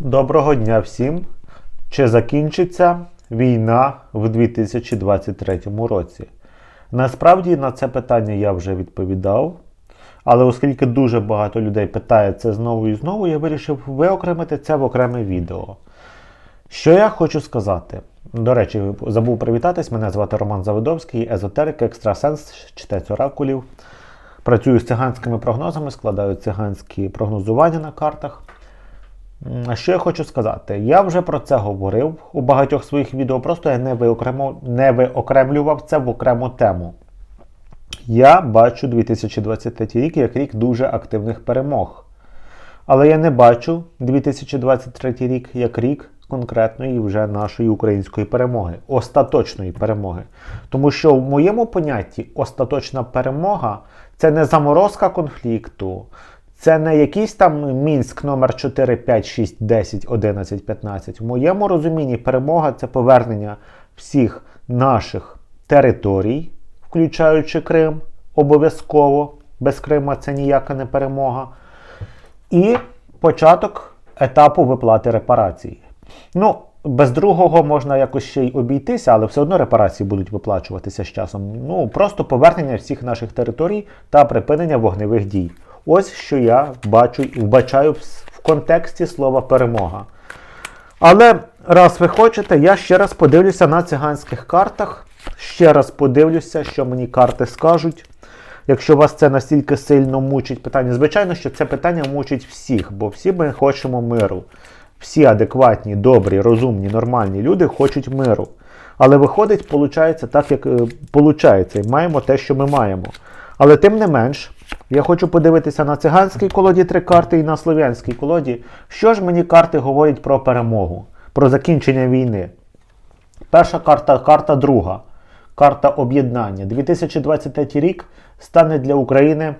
Доброго дня всім! Чи закінчиться війна в 2023 році? Насправді на це питання я вже відповідав. Але оскільки дуже багато людей питає це знову і знову, я вирішив виокремити це в окреме відео. Що я хочу сказати? До речі, забув привітатись. Мене звати Роман Заводовський, езотерик, екстрасенс, читець оракулів. Працюю з циганськими прогнозами, складаю циганські прогнозування на картах. Що я хочу сказати? Я вже про це говорив у багатьох своїх відео, просто я не, виокремо, не виокремлював це в окрему тему. Я бачу 2023 рік як рік дуже активних перемог. Але я не бачу 2023 рік як рік конкретної вже нашої української перемоги, остаточної перемоги. Тому що в моєму понятті остаточна перемога це не заморозка конфлікту, це не якийсь там Мінськ номер 4, 5, 6, 10, 11, 15. В моєму розумінні перемога це повернення всіх наших територій, включаючи Крим, обов'язково. Без Крима це ніяка не перемога. І початок етапу виплати репарацій. Ну, без другого можна якось ще й обійтися, але все одно репарації будуть виплачуватися з часом. Ну, просто повернення всіх наших територій та припинення вогневих дій. Ось що я бачу вбачаю в, контексті слова перемога. Але раз ви хочете, я ще раз подивлюся на циганських картах. Ще раз подивлюся, що мені карти скажуть. Якщо вас це настільки сильно мучить питання, звичайно, що це питання мучить всіх, бо всі ми хочемо миру. Всі адекватні, добрі, розумні, нормальні люди хочуть миру. Але виходить, получається так, як е, получається, маємо те, що ми маємо. Але тим не менш, я хочу подивитися на циганській колоді три карти і на слов'янській колоді. Що ж мені карти говорять про перемогу, про закінчення війни? Перша карта карта друга. Карта об'єднання. 2023 рік стане для України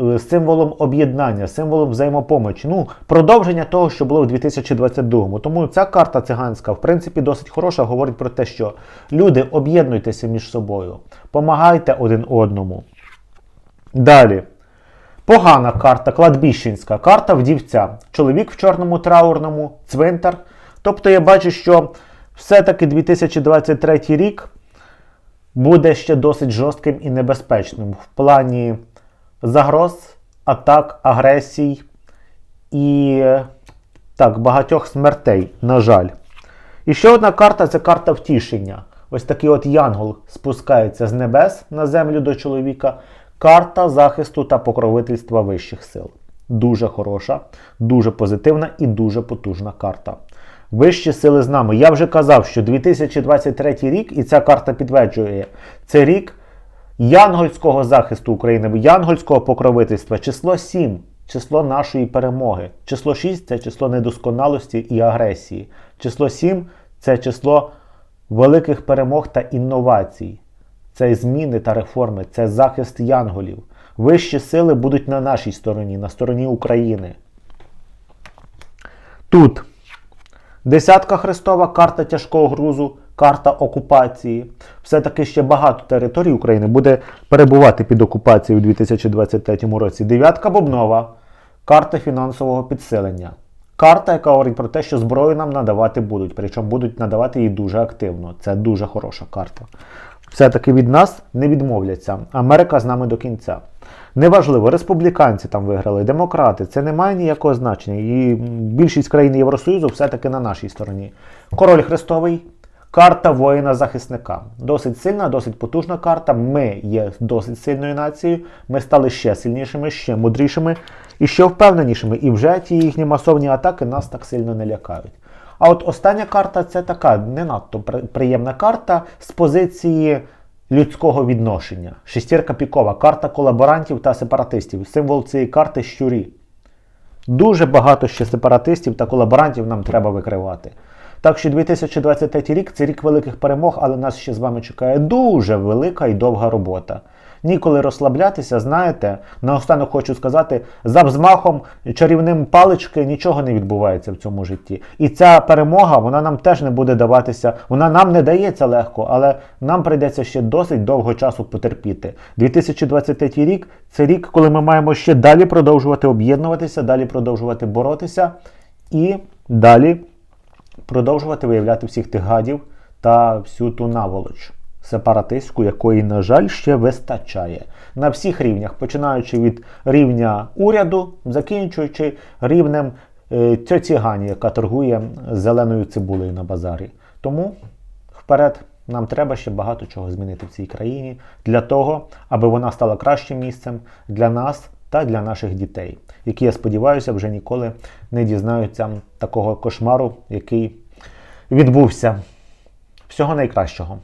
е, символом об'єднання, символом взаємопомочі. Ну, продовження того, що було в 2022-му. Тому ця карта циганська, в принципі, досить хороша, говорить про те, що люди об'єднуйтеся між собою, помагайте один одному. Далі. Погана карта, кладбіщенська, карта вдівця. Чоловік в чорному траурному, цвинтар. Тобто я бачу, що все-таки 2023 рік буде ще досить жорстким і небезпечним в плані загроз, атак, агресій і так, багатьох смертей, на жаль. І ще одна карта це карта втішення. Ось такий от янгол спускається з небес на землю до чоловіка. Карта захисту та покровительства вищих сил. Дуже хороша, дуже позитивна і дуже потужна карта. Вищі сили з нами. Я вже казав, що 2023 рік, і ця карта підтверджує, це рік янгольського захисту України, янгольського покровительства. Число 7 число нашої перемоги. Число 6 це число недосконалості і агресії. Число 7 це число великих перемог та інновацій. Це зміни та реформи, це захист янголів. Вищі сили будуть на нашій стороні, на стороні України. Тут Десятка Христова, карта тяжкого грузу, карта окупації. Все-таки ще багато територій України буде перебувати під окупацією у 2023 році. Дев'ятка Бобнова, карта фінансового підсилення. Карта, яка говорить про те, що зброю нам надавати будуть, причому будуть надавати її дуже активно. Це дуже хороша карта. Все-таки від нас не відмовляться. Америка з нами до кінця. Неважливо, республіканці там виграли, демократи, це не має ніякого значення. І більшість країн Євросоюзу все-таки на нашій стороні. Король Христовий, карта воїна-захисника. Досить сильна, досить потужна карта. Ми є досить сильною нацією. Ми стали ще сильнішими, ще мудрішими і ще впевненішими. І вже ті їхні масовні атаки нас так сильно не лякають. А от остання карта це така не надто приємна карта з позиції людського відношення. Шестірка пікова, карта колаборантів та сепаратистів. Символ цієї карти щурі. Дуже багато ще сепаратистів та колаборантів нам треба викривати. Так що 2023 рік це рік великих перемог, але нас ще з вами чекає дуже велика і довга робота. Ніколи розслаблятися, знаєте, наостанок хочу сказати, за взмахом чарівним палички нічого не відбувається в цьому житті. І ця перемога, вона нам теж не буде даватися, вона нам не дається легко, але нам прийдеться ще досить довго часу потерпіти. 2023 рік це рік, коли ми маємо ще далі продовжувати об'єднуватися, далі продовжувати боротися і Далі продовжувати виявляти всіх тих гадів та всю ту наволоч сепаратистську, якої, на жаль, ще вистачає на всіх рівнях, починаючи від рівня уряду, закінчуючи рівнем е, Гані, яка торгує зеленою цибулею на базарі. Тому вперед нам треба ще багато чого змінити в цій країні для того, аби вона стала кращим місцем для нас та для наших дітей, які, я сподіваюся, вже ніколи не дізнаються такого кошмару, який відбувся. Всього найкращого.